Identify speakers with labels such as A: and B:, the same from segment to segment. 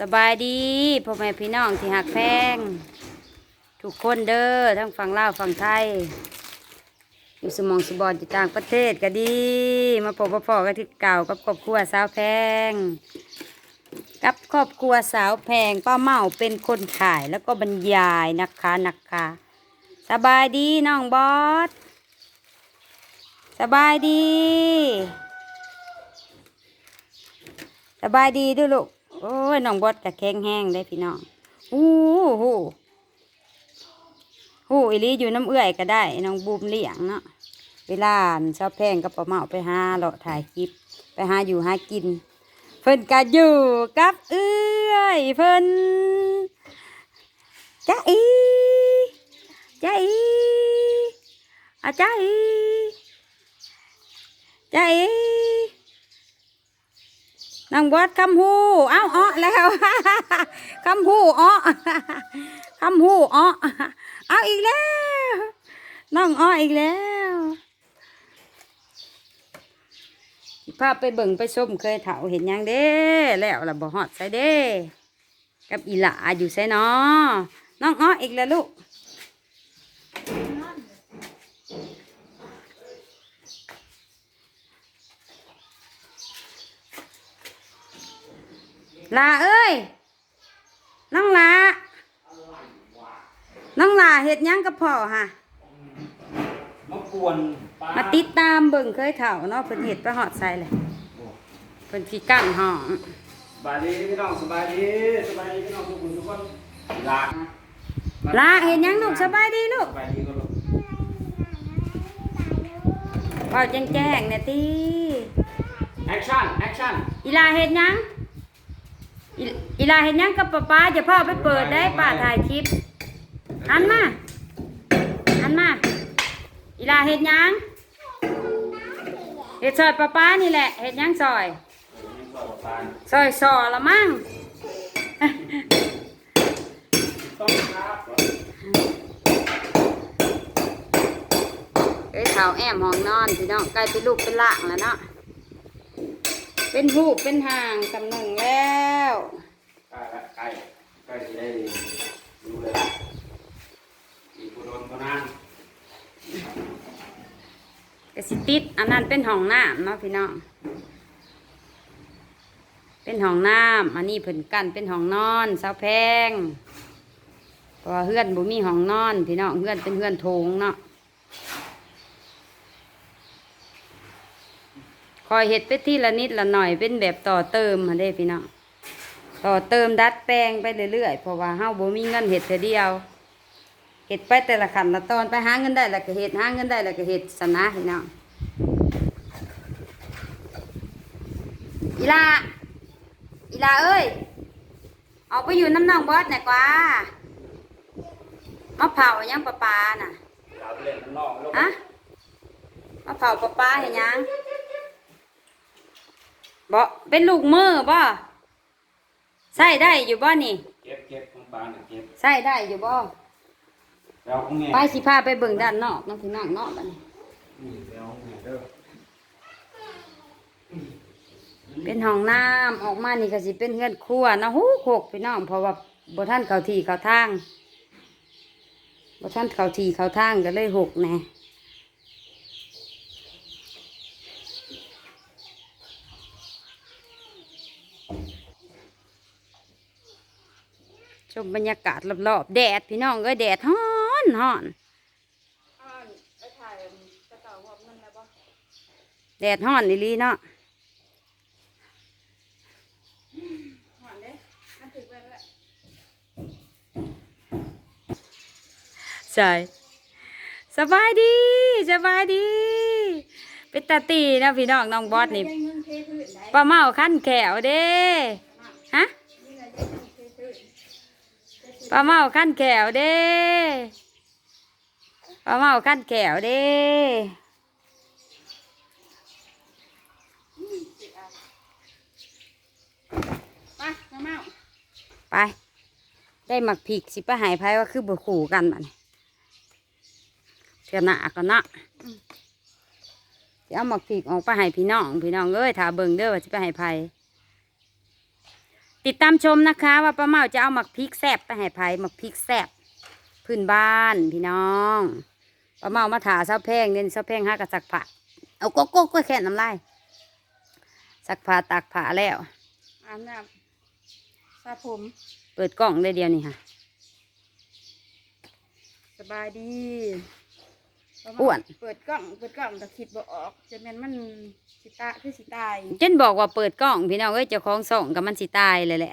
A: สบายดีพ่อแม่พี่น้องที่หักแพงทุกคนเด้อทั้งฝั่งลาวฝั่งไทย อยู่สมองสบอนอยู่ต่างประเทศก็ดี มาพบมาพอกันที่เก่ากับครอบครัวสาวแพง กับครอบครัวสาวแพงป้าเมาเป็นคนขายแล้วก็บรรยายนะคะนะคะสบายดีน้องบอสสบายดี สบายดีด้วยลูก โอ้ยน้องบอสกะแข็งแห้งได้พี่น้องหูหูหูอีหลีอยู่น้ำเอื้อยก็ได้น้องบูมเลี้ยงเนาะเวลาชอบแพงกับป้าเมาไปหาเลาะถ่ายคลิป ไปหาอยู่หากิน เพิ่นก็อยู่กับเอื้อยเพิ่นจ้าอีจ้าอีอาจ้าอีจ้าอี นางบอดคำหูเอ้าอ้อแล้วคำหูอ้อคำหูอ้อเอาอีกแล้วน้องอ้ออีกแล้วสิพไปเบิ่งไปส้มเคยเถาเห็นยังเด้แล้วล่ะบ่ฮอดใส่เด้กับอีหลาอยู่ใส่นอน้องอ้ออีกแล้วลูก ลาเอ้ยน้องลาน้องลาเห็ดหยังกับพ่อฮะ
B: มากวนป้า
A: มาติดตามเบิ่งเคยเถ่าเนาะเพิ่นเห็ดไปหอดใส่เลยเพิ่นขี้กั้นห้อง
B: สบายดีพี่น้องสบายดีสบายดีพี่น้องทุกคนทุกคนลา
A: ลาเห็ดหยังลูกสบายดีลูก
B: สบายดีก็ลูก
A: เป่าแจ้งๆเนี่ยตี
B: แอคชั่นแอคชั่น
A: อีลาเห็ดหยัง อีอีลาเห็ดหยังกับป้าป้าจะพ่อไปเปิดได้ป้าถ่ายคลิปหันมาหันมา อีลาเห็ดหยังเห็ดซอยป้าป้านี่แหละเห็ดหยังซอย ซอยซอละมั้ง
B: ต้องครับ
A: เอ้ยเท้าแอมห้องนอนพี่น้องใกล้เป็นลูกเป็นหลางแล้วเนาะ เป็นหูปเป็นห่างสำหนึ่งแล้ว
B: ใกล้ละใกล้ใกล้จะได้ดูเลยอีกคนโดนคนนั้น
A: กสิติดอันนั้นเป็นห้องน้ำเนาะพี่น้อง เป็นห้องน้ำอันนี้เพิ่นกันเป็นห้องนอนเสาแพงเพราะว่าเฮือนบ่มีห้องนอนพี่น้องเฮือนเป็นเฮือนโถงเนาะ คอยเห็ดไปที่ละนิดละหน่อยเป็นแบบต่อเติมมาได้พี่น้องต่อเติมดัดแปลงไปเรื่อยๆเพราะว่าเฮาบ่มีเงินเห็ดเท่อเดียวเห็ดไปแต่ละขั้นละตอนไปหาเงินได้แล้วก็เห็ดหาเงินได้แล้วก็เห็ดสนะพี่น้องอีลาอีลาเอ้ยออกไปอยู่น้ำน้องบอสหน่อยกว่ามาเผายังปลาปลาน่ะ
B: เราไปเล่นข้านอะ
A: มาเผาปลาปลาเห็นยัง บ่เป็นลูกมือบ่ใส่ได้อยู่บ่นี่
B: เก็บเก็บของปลาเนี่ยเก็บ
A: ใส่ได้อยู่บ่
B: เราของแง่
A: ไปสิพาไปเบิ่งด้านนอกน้องพี่น้องเนาะบัดนี้
B: นี่เราของแง่เด้อ
A: เป็นห้องน้ำออกมานี่ก็สิเป็นเฮือนครัวเนาะฮู้โคกพี่น้องเพราะว่าบ่ทันเข้าที่เข้าทางบ่ทันเข้าที่เข้าทางก็เลยหกแหน่ ชมบรรยากาศรอบๆแดดพี่น้องเอ้ยแดดฮ้อนฮ้อนแดดฮ้อนอีหลีเนาะใช่สบายดีสบายดีเป็นตาตีนะพี่น้องน้องบอสนี่ป้าเมาขั้นแขวเด้ฮะ ป้าเมาขั้นแขวเด้ป้าเมาขั้นแขวเด้ไป ได้หมักผิกสิไปหายไพ่ว่าคือบุขู่กันมันเสียหน้ากันเนาะจะเอาหมักผิกออกไปให้พี่น้อง พี่น้องเอ้ยถ้าเบิ่งเด้อว่าสิไปใหายไพ่ ติดตามชมนะคะ ว่าป้าเมาจะเอาหมักพริกแซบไปให้ไผ่หมักพริกแซบพื้นบ้านพี่น้องป้าเมามาถาเสาแพงเน้นเสาแพงห้ากระสักผ้าเอาโกโก้ก็แค่น้ำลายสักผ้าตากผ้าแล้ว
C: อาบน้ำสระผม
A: เปิดกล้องได้เดียวนี่ค่ะ
C: สบายดี
A: อ้วน
C: เปิดกล้องเปิดกล้องแต่คิดบ่ออกจะแม่นมันสิตาคือสิตาย
A: เจนบอกว่าเปิดกล้องพี่น้องเอ้ยเจ้าของส่องกับมันสิตายเลยแหละ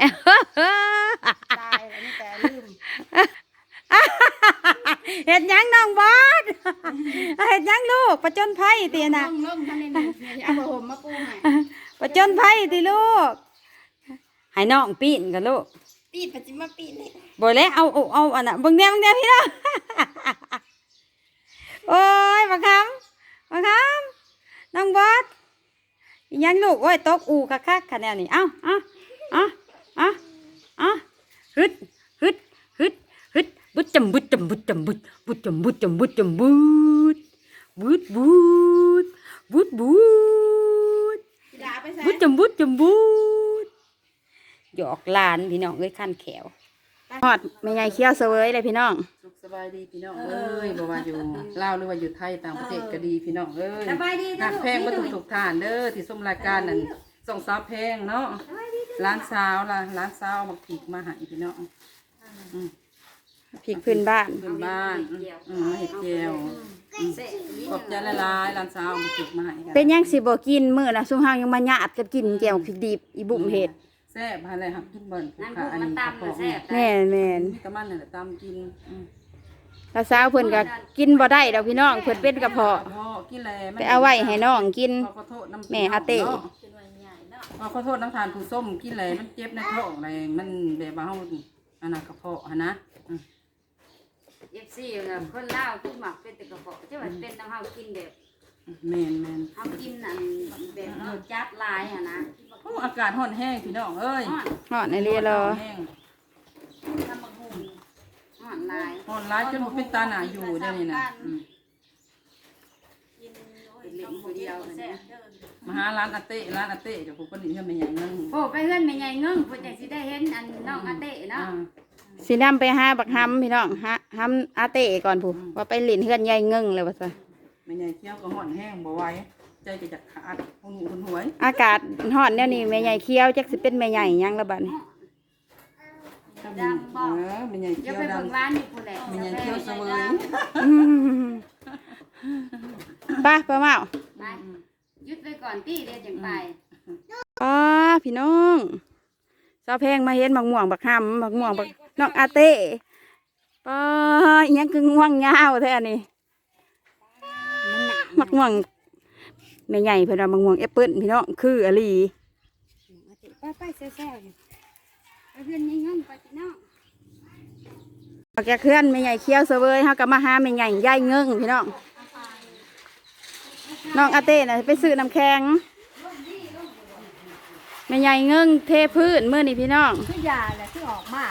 C: ตายแล้วนี่แต่ลืม
A: เห็ดหยังน้องบอสเห็ดหยังลูกประจนภัยตีนะ
C: ลงลงท่านนี่นี่อย่าเอาผ้าห่มมาปูให้
A: ประจนภัยตีลูกให้น้องปีนกันลูก
C: ปีดปัจจิมาปีดนี่
A: บ่แล้วเอาเอาเอาอันน่ะเบิ่งแนวเบิ่งแนวพี่น้อง โอ้ยบักคำบักคำน้องบอสอิหยังลูกโอ้ยตกอูคักคักๆคะแนนนี่เอ้าเอ้าเอ้าเอ้าเอ้าฮึดฮึดฮึดฮึดบุดจำบุดจำบุดจำบุดบุดจำบุดจำบุดจำบุดบุดบุดบุดบุด
C: สิดาไปใส่
A: บุดจำบุดจำบุดหยอกหลานพี่น้องเอ้ยขั้นแขว ฮอดแม่ใหญ่เคี้ยวเสวยเลยพี่น้อง
D: สุขสบายดีพี่น้องเอ้ยบ่ว่าอยู่ลาวหรือว่าอยู่ไทยต่างประเทศก็ดีพี่น้องเอ้ย
A: สบายดี
D: หักแพงมาถูกถูกๆทานเด้อที่ส้มรายการนั่นส่งสาวแพงเนาะร้านสาวล่ะร้านสาวเอามาผีกมาให้พี่น้อง
A: พริกพื้นบ้าน
D: เพื่อนบ้านอืมอืมมาเห็ดเจียวอืมขอบใจละลายๆร้านสาวเอามาผีกมาให้กัน
A: เป็นยังสิบ่กินมื้อนะซุมเฮายังมาหยาดกับกินแจ่วพริกดิบอีบุ่มเฮ็ด
D: แซ่บอะไรครับกินเบิ่นค่ะอันนี้กระเพาะ
A: แม่นแม่น
D: มีกระมันนั่นแหละตามกินอืม
A: ถ้าสาวเพิ่นก็กินบ่ได้ดอกพี่น้องเพิ่นเป็นกระเพาะ
D: กระเพาะกินแล้ว
A: ไปเอาไว้ให้น้องกิน
D: ขอโทษน้ำ
A: แม่อาเต้
D: นาะว่าขอโทษน้ำทานผู้ส้มกินอะไรมันเจ็บในท้องอะไรมันแบบว่าเฮาอันนั้นกระเพาะหั้นนะอืม
A: FC น่ะคนลาวคือหมักเป็นแต่กระเพาะที่ว่าเป็นต้องเฮากินแบบ
D: แม่นแม่น
A: เฮากินอันแบบเฮาจัดลายหั่นนะ
D: โอ้อากาศร้อนแห้งพี่น้องเอ้ย
A: ฮ้อนฮ้อนในเรียรอ
D: ร้อนแห้ง
A: ทำบักหุ่งฮ้อนลาย
D: ร้อนร้ายจนบ่เป็นตาหนาอยู่เดี๋ยวนี้นะอืม
A: เล่นผู้เดียวหั่นนะ
D: มาหาร้านอาเต้ร้านอาเต้เดี๋ยวผมก็หนีเข้ามาอย่างนึง
A: โอ้ไปเฮือนแม่ใหญ่เงิ้งเพิ่นจังสิได้เห็นอันน้องอาเต้เนาะ
D: อ่า
A: สินำไปหาบักหำพี่น้องหาหำอาเต้ก่อนผู้ว่าไปหลินเฮือนใหญ่เงิ้งเลยว่าซะ
D: ไม่ใหญ่เคี้ยวก็ร้อนแห้งบ่ไหวใจจะจักขาดหุ่นหุ่นหวย
A: อากาศฮ้อนแนวนี้แม่ใหญ่เคี้ยวจักสิเป็นแม่ใหญ่หยังละบัดนี้
D: ดังบ่เออไม่ใหญ่เคี้ยวดัง
A: อยู่พุ่นแหละ
D: ไม่ใหญ่เคี้ยวเสวย
A: อืมไป้าป้าเมา
E: ไปยุดไปก่อนตี้เดี๋ยวจังไป
A: ป้าพี่น้องสาวแพงมาเห็นบักม่วงบักหำบักม่วงบักน้องอาเต้ป้าอิหยังคือง่วงยาวแท้อันนี้บัก ม่วงแม่ใหญ่เพิ่นว่าบักม่วงแอปเปิ้ลพี่น้องคืออหลี
E: ไปไปแซ่ๆอยู่ไปเพื่อนยังงั้นไปพี่น้อง
A: ออกจากเคลื่อนแม่ใหญ่เคี้ยวเสวยเฮาก็มาหาแม่ใหญ่ย่ายเงิ้งพี่น้องน้องอาเต้น่ะไปซื้อน้ำแข็งแม่ใหญ่เงิ้งเทพื้นมื้อนี้พี่น้อง
C: คือยาแหละที่ออกมา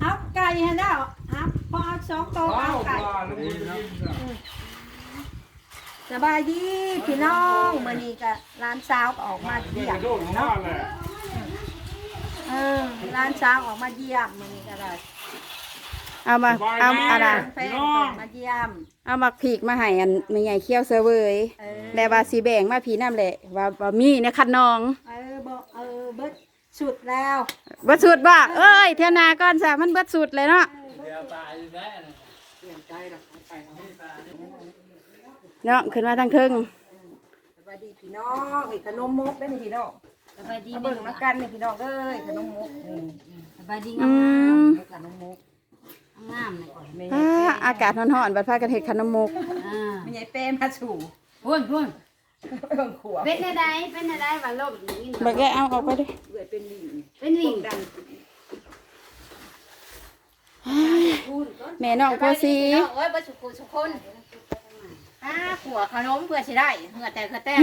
C: เอาไก่ให้แล้วเอาพอเอาสองโตวเอาไก่ สบายดีพี่น้องมื้อนี้ก็ร้านสาวก็ออกมาเยี่ยมเนาะเออร้านสาวออกมาเยี่ยมมื้อนี้ก็ได้
A: เอามาเอาอะไร
C: แฟนเปิดมาเยี่ยม
A: เอามาผีกมาให้อันแม่ใหญ่เคี้ยวเสวย
C: เออ
A: แล้วว่าสีแบ่งมาผีน้ำแหละว่าว่ามีในคันนอง
C: เออบ่เออเบิดสุดแล้ว
A: เบิดสุดบ่เอ้ยเที่ยวหนาก่อนซะมันเบิดสุดเลยเนาะเนาะขึ้นมาทางเทิง
C: สบายดีพี่น้องอีกขนมมกได้ไหมพี่น้อง
E: สบายดี
C: มาเบิ่งมากันนี่พี่น้องเอ้ยขนมมกนี่
E: สบายดี
A: อื
E: งาม
A: ม
C: ขนมมก
E: งามๆหน่อยก่อน
C: ไม่
A: อ่าอากาศร้อนๆบัดพากันเฮ็ดขนมมก
E: อ่า
C: ไม่ใช่เป้มาสู่
E: พุ่นพุ่น
C: เบิ่งขวบ
E: เป็นอะไรเป็นอะไรว่าโลกอย่างนี้
A: เบิกแกเอาออกไปดิ
C: เกิดเป็นลิง
E: เป็นวิ่ง
C: ดัง
A: แม่น้องโพสี
E: เอ้ยบ่สุขุสุคน อ่าขัวขนมเพื่อสิได้เหือแต่คือแต่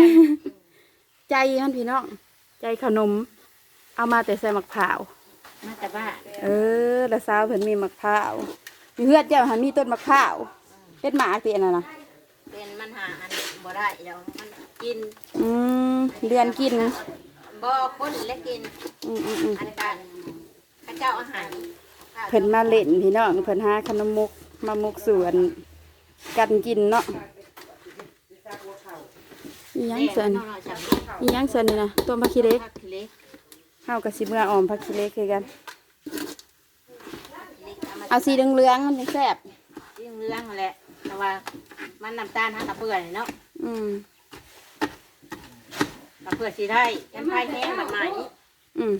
A: ใจท่านพี่น้อง ใจขนม เอามาแต่ใส่มะพร้าว
E: มาแต่บ้าน
A: เออแล้วสาวเพิ่นมีมะพร้าวมีเฮือดเจ้าหันมีต้นมะพร้าวเฮ็ดหมากติอันนั้นน่ะ
E: เป็นมันหาอันบ่ได้เดี๋ยวมันกิน
A: อืมเดือนกินบ่คนและกิน
F: อืมอืมอืม
A: อันนี้การข้าเจ้าอาหาร
F: เพิ่นมาเล่นพี่น้องเพิ่นหาขนมมุกมามุกสวนกันกินเนาะ อีหยังเส่วน
A: น้องๆจับ
F: อีหยังเส่วนนี่นะต้มผักขี้เหล็ก
A: ผักเล็ก
F: เฮากับสิเมื่อออมผักขี้เหล็กคือกัน
A: เล็กเอามา
F: เอาสีเหลืองๆมันจะแซ่บ
A: เรื่องเรื่องนั่นแหละแต่ว่ามันน้ำตาลหากระเปื่อยเนาะ
F: อืม
A: กระเปื่อยสีได้แอมไพแห้งแบบไหน
F: อืม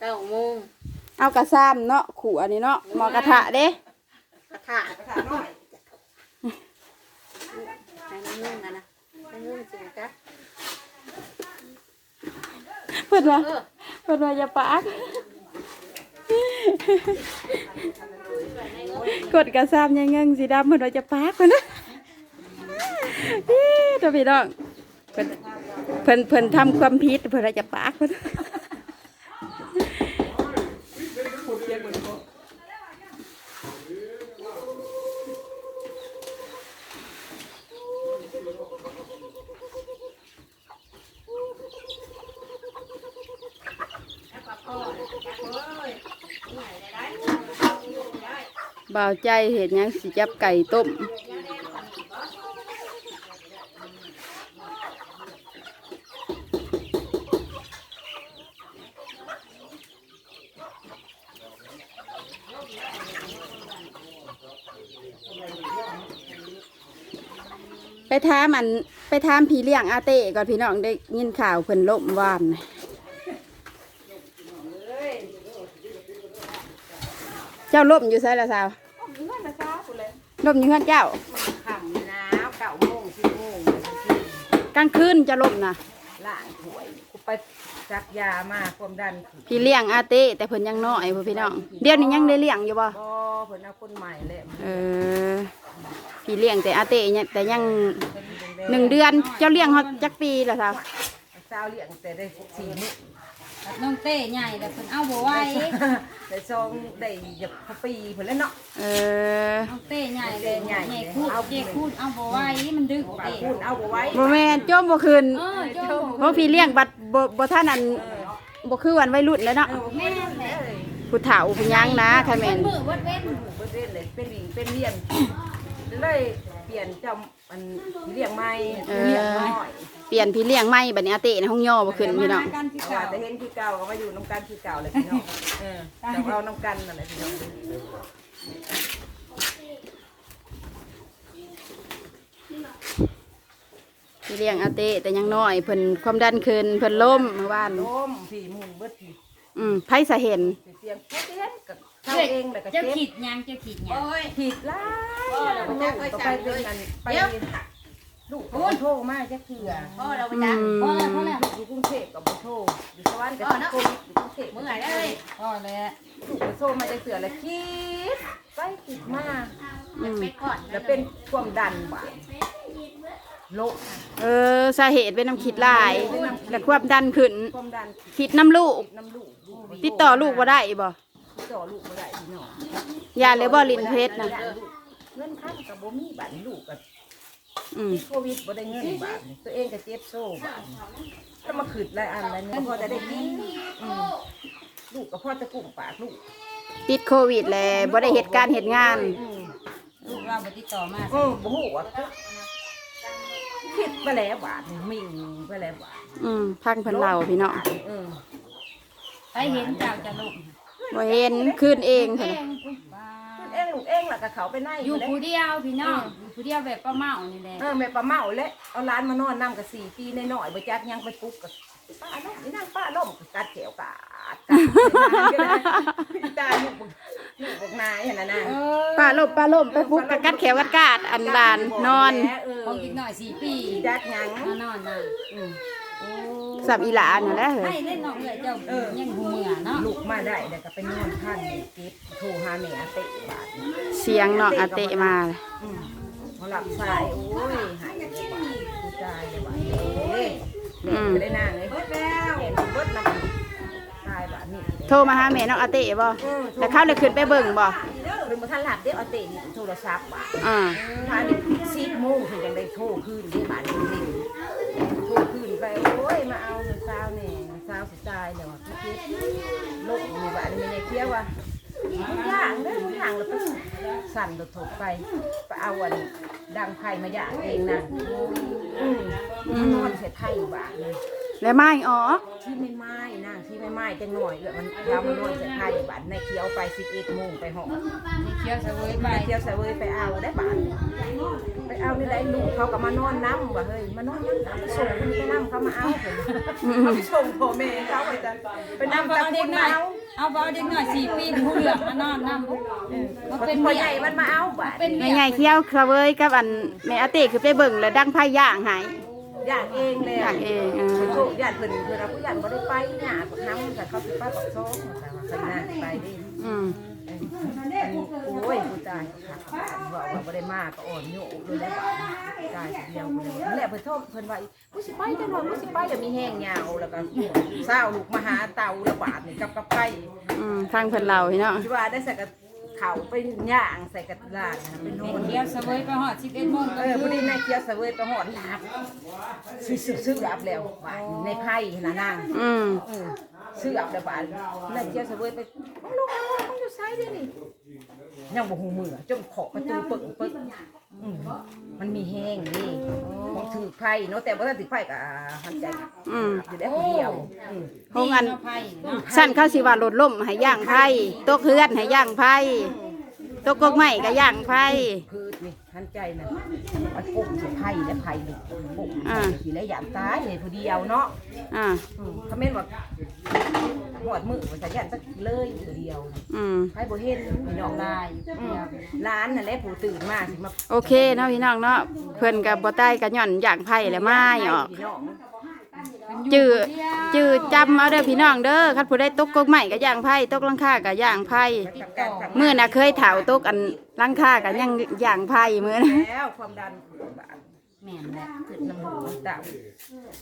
A: เก้าโมง
F: เอากระซ้ำเนาะขู่อันนี้เนาะหมอกระทะเด้
A: กระถางกระถางน้อย ให้มันนุ่งกันะให้นุ่งจริงจ้ะ
F: เพิ่นว่า
A: เออ
F: เพิ่นว่าอย่าปากกดกระซ้ำยังเงิงสีดำเพิ่นว่าจะปากเพิ่นนะตัวพี่น้องเพิ่นเพิ่นเพิ่นทำความผิดเพิ่นว่าจะปากเพิ่น บ่าวใจเห็นยังสิจับไก่ต้มไปถามอันไปถามพี่เลี้ยงอาเต้ก่อนพี่น้องได้ยินข่าวเพิ่นล่มวานน่ะ เจ้าล่มอยู่ไสละสาวล่มอยู่เฮือนเจ้า
C: ค่ำนะเก้าโมงสิบโมง
F: กลางคืนจะล่มนะ
C: ล้างถ้วยกูไปซักยามาความดันขึ้น
F: พี่เลี้ยงอาเต้แต่เพิ่นยังน้อยพ่อพี่น้องเดี๋ยวนี้ยังได้เลี้ยงอยู่บ่
C: บ่เพิ่นเอาคนใหม่แล้ว
F: เออพี่เลี้ยงแต่อาเต้เนี่ยแต่ยังหนึ่งเดือนเจ้าเลี้ยงเขาจักปีละสาว
C: เช้าเลี้ยงแต่ได้สี่มื้อ
A: น้องเต้ใหญ่แต่คนเอาบ่ไหว
C: ได้ซองได้หยับพอปีเพิ่นแล้วเนาะ
F: เออ
A: น้องเต้ใหญ่เลยใหญ่คูดเจ๊คูดเอาบ่ไหวมันดึก
C: ปาก
A: เต้
C: พูดเอาบ่ไว้
F: บ่แม่นโจมบ่คืน
A: เออเจ้า
F: เพราะพี่เลี้ยงบัดบ่บ่ท่านอันบ่คือวันวัยรุ่นแล้วเนาะ
A: แม่นแหละ
F: ผู้เฒ่าผู้ยังนะค่ะแม่น
A: มือวัดเว้น
C: เบิดเว้นเลยเป็นหลิงเป็นเลี้ยงเลยเปลี่ยนเจ้า มันเลี้ยงใหม่เลี้ยงน้อย
F: เปลี่ยนพี่เลี้ยงใหม่บัดนี้อาเต้ในห้องย่อบ่ขึ้นพี่น้อง
C: กันที่เก่าแต่เห็นที่เก่าก็มาอยู่น้ำกันที่เก่าเลยพี่น้องเออแต่เอาน้ำกันนั่นแหละพี่น้อง
F: พี่เลี้ยงอาเต้แต่ยังน้อยเพิ่นความดันขึ้นเพิ่นล้มเมื่อวาน
C: ล้มผีมุนเบิดผี
F: อืมไผสะเห็น
C: เสียงแค่เห็นกับ เจ้าเองแล้วก็
A: เจ้า
C: เจ็บ
A: ขีดยังเจ้าขีดยัง
C: ผิดร้ายแล้วก็ไปเป็นกันไปลูกเขาโทรมาจะเถื่อ
A: พ่อเราไปจังพ่อแล้วพ่อแล้ว
C: อยู่กรุงเทพกับบ่โทรอยู่สวรรค์กับโควิดอยู่กรุงเทพ
A: เมื่อไหร่ได้เลยพ่อเลย
C: ลูกบ่โทรมาจะเถื่อแล้วคิดไปคิดมา
F: อืม
A: ไปก่อน
C: แล้วเป็นความดันบ่าโลก
F: เออสาเหตุเป็นน้ำคิดหลาย และความดันขึ้น
C: ความดัน
F: คิดน้ำลูก
C: น้ำลูกลูก
F: ติดต่อลูกบ่ได้บ่
C: ติดต่อลูกบ่ได้พี่น้อง
F: ยาเลยบ่ลินเพชรนะ
C: เงินค้ำกับบ่มีบัตรลูกกับ
F: อืม
C: ติดโควิดบ่ได้เงินบาทตัวเองก็เจ็บโซ่บาทถ้ามาขืดหลายอันหลายเนี่ยพอจะได้กินอืมลูกก็พ่อจะกุ้งปากลูก
F: ติดโควิดแหละบ่ได้เหตุการณ์เหตุงาน
C: อืม
A: ลูกเราไปติดต่อมา
C: อืมบ่ฮู้ว่าคิดไปแล้วบาทนี่มิ่งไปแล้วบาท
F: อืมพังเพิ่นเล่าพี่น้อง
C: อืม
A: ไปเห็นเจ้าจะลูก
F: บ่เห็นขึ้นเองเพิ่น
C: เองลูกเองล่ะก็เขาไปใน
A: อยู่
C: แล้ว
A: ผู้เดียวพี่น้องอยู่ผู้เดียวแบบป้าเมานี่แหละ
C: เออแม่ป้าเมาและเอาร้านมานอนนํกับ4ปีน้อยๆบ่จักยังไปปลุกกับป้าล้มนี่นั่งป้าล้มกัดแขวกาดกัดตาลูกบ่ลูกบอกนายหั่นน่ะนะ
F: ป้าล่มป้าล่มไปปลุกกะกัดแขวกัดกาดอันลานนอน
A: ของกินหน่อยสี่ปี
C: จักหยัง
A: มานอนน่ะ
C: อืม
F: สับอีหลานั่นแหละเฮ้
A: ให้
F: ย
A: เล่นน้องเลยเจ้ายังหูเมื่อเนาะ
C: ลูกมาได้แต่ก็ไปนอนท่านเก็บโทรหาแม่อาเตะบาดนี้
F: เสียงน้องอาเตะมา
C: อืมเขาหลับสายโอ้ยหายเลยบาดกูตายเลยบาดโอ้ยแม่ก็ได้นางเลยเบิดแล้วเห็นเบิดแล้วตายบาดนี้
F: โทรมาหาแม่น้องอาเตะบ่แต่เขาเลยขึ้นไปเบิ่งบ่
C: หรือมาท่านหลับเด้ออาเตะนี่โทรศัพท์บาด
F: อ่า
C: ท่านนี่สิบโมงถึงจะได้โทรคืนเด้บาดนี้โทรคืน ไปโอ้ยมาเอาเงินสาวนี่เงินสาวสิตายแล้วอะพี่คิดลูกมีบ้านมีในเคี้ยวว่ะทุกอย่างเด้อทุกอย่างแล้วก็สั่นรถถกไปไปเอาวันดังไผ่มาย่างเองนะอืมนอนเสร็จไผ่บ้านเลย
F: แล้วไม้ออก
C: ที่ไม่ไม้นะที่ไม่ไม้จังหน่อยเลยมันเรามันนอนเสร็จไผ่บ้านในเคี้ยวไปสิบเอ็ดโมงไปหอ
A: มีเคี้ยวเสวยไป
C: ไปเที่ยวเสวยไปเอาได้บ้านไปเอานี่ได้ลูกเขาก็มานอนน้ำว่ะเฮ้ยมานอนน้ำไปส่งคนไปน้ำเขามาเอาผมเขาไปส่งพ่อแม่เขาไปจะไป
A: เอา
C: น้ำ
A: บ่
C: ตะ
A: เอา
C: คุ
A: เด็ก
C: น
A: หน่อย
C: เอา
A: เอาบ่เอาเด็กหน่อยสี่ปีผู้เหลืองมานอนน้ำมัน
C: มั
A: เป็นน
C: พ่อ
A: เมี
C: ให
A: ย
C: ญ่มันมาเอาบ้าน
A: เป็น
F: แม่ใหญ่เคี้ยวเคลาเว้ยกับอันแม่อาเต้คือไปเบิ่งแล้วดังไผ่ย่างใหาย
C: อย่างเองเลย
F: อย่างเองเออ
C: โชคญาติเพิ่นเพิ่นเอาผู้ใหญ่บ่ได้ไปหน้าปักน้ำแต่เขาสิไปปักซองแต่ว่าไปหน้าไปดิ
F: อืม
C: โอ้ยผู้ตายค่ะบอกว่าบ่ได้มาก็อ่อนโยกเลยได้บ้านตายเดียวเลยนั่นแหละเพิ่นโทษเพิ่นว่าผู้สิไปจังหน่อยผู้สิไปจะมีแห้งยาวแล้วก็เศร้าลูกมาหาเตาระบาดนี่กับกับไก่
F: อืมทางเพิ่นเราพี่น้อง
C: ที่ว่าได้ใส่กับ เขาไปย่างใส่กระดาษนะเป็นโน่น
A: เคี้ยวเสวยไปหอดสิบเอ็ดโมง
C: เออพอดีนายเกียวเสวยไปหอดลาบซื้อซื้อซื้อับแล้วบานในไพ่นะนาง
F: อืม
C: เออซื้ออับแล้วบ้านนายเกียวเสวยไปลูกเอามึงอยู่ไซด์เด้นี่ ยังบ่หูมือจนขอบประตูปึกปึกอืมมันมีแห้งนี่ของถือไพ่เนาะแต่ว่าถ้าถือไพ่ก็หันใจ
F: อืม
C: อยู่ได้คนเดียวอืม
F: ห้องอัน
A: ไผ่เนาะ
F: สั้นเข้าสิว่าลดล่มให้ย่างไผ่ตกเฮือนให้ย่างไผ่ ตกกกไม้ก็ย่างไผ่
C: คือนี่หันใจนะมันปุ่มถือไพ่และไพ่นี่ปุ่ม
F: อ่า
C: ทีละอย่างตายเลยผู้เดียวเนาะ
F: อ่า
C: อืมเขาเม่นว่าหอดมือมันจะยันสักเลยผู้เดียว
F: อืม
C: ไพ่บ่เห็นพี่น้อง
A: ลาย
C: อืมร้านนั่นแหละผู้ตื่นมาสิมา
F: โอเคเนาะพี่น้องเนาะเพิ่นกับบ่ใต้ก็ย่อนย่างไผ่แล้วไม้ออก
C: พี่น้อง
F: จื้อจื้อจำเอาเด้อพี่น้องเด้อคันผู้ได้ตกกกไม้ก็ย่างไผ่ตกหลังคาก็ย่างไผ่
C: กับการทำ
F: มื้อน่ะเคยเถาตกอันหลังคาก็ยังย่างไผ่มื้อนะ
C: แล้วความดันบาด
A: แม่นแหละ
C: ขึ้นน้ำหูน้ำตา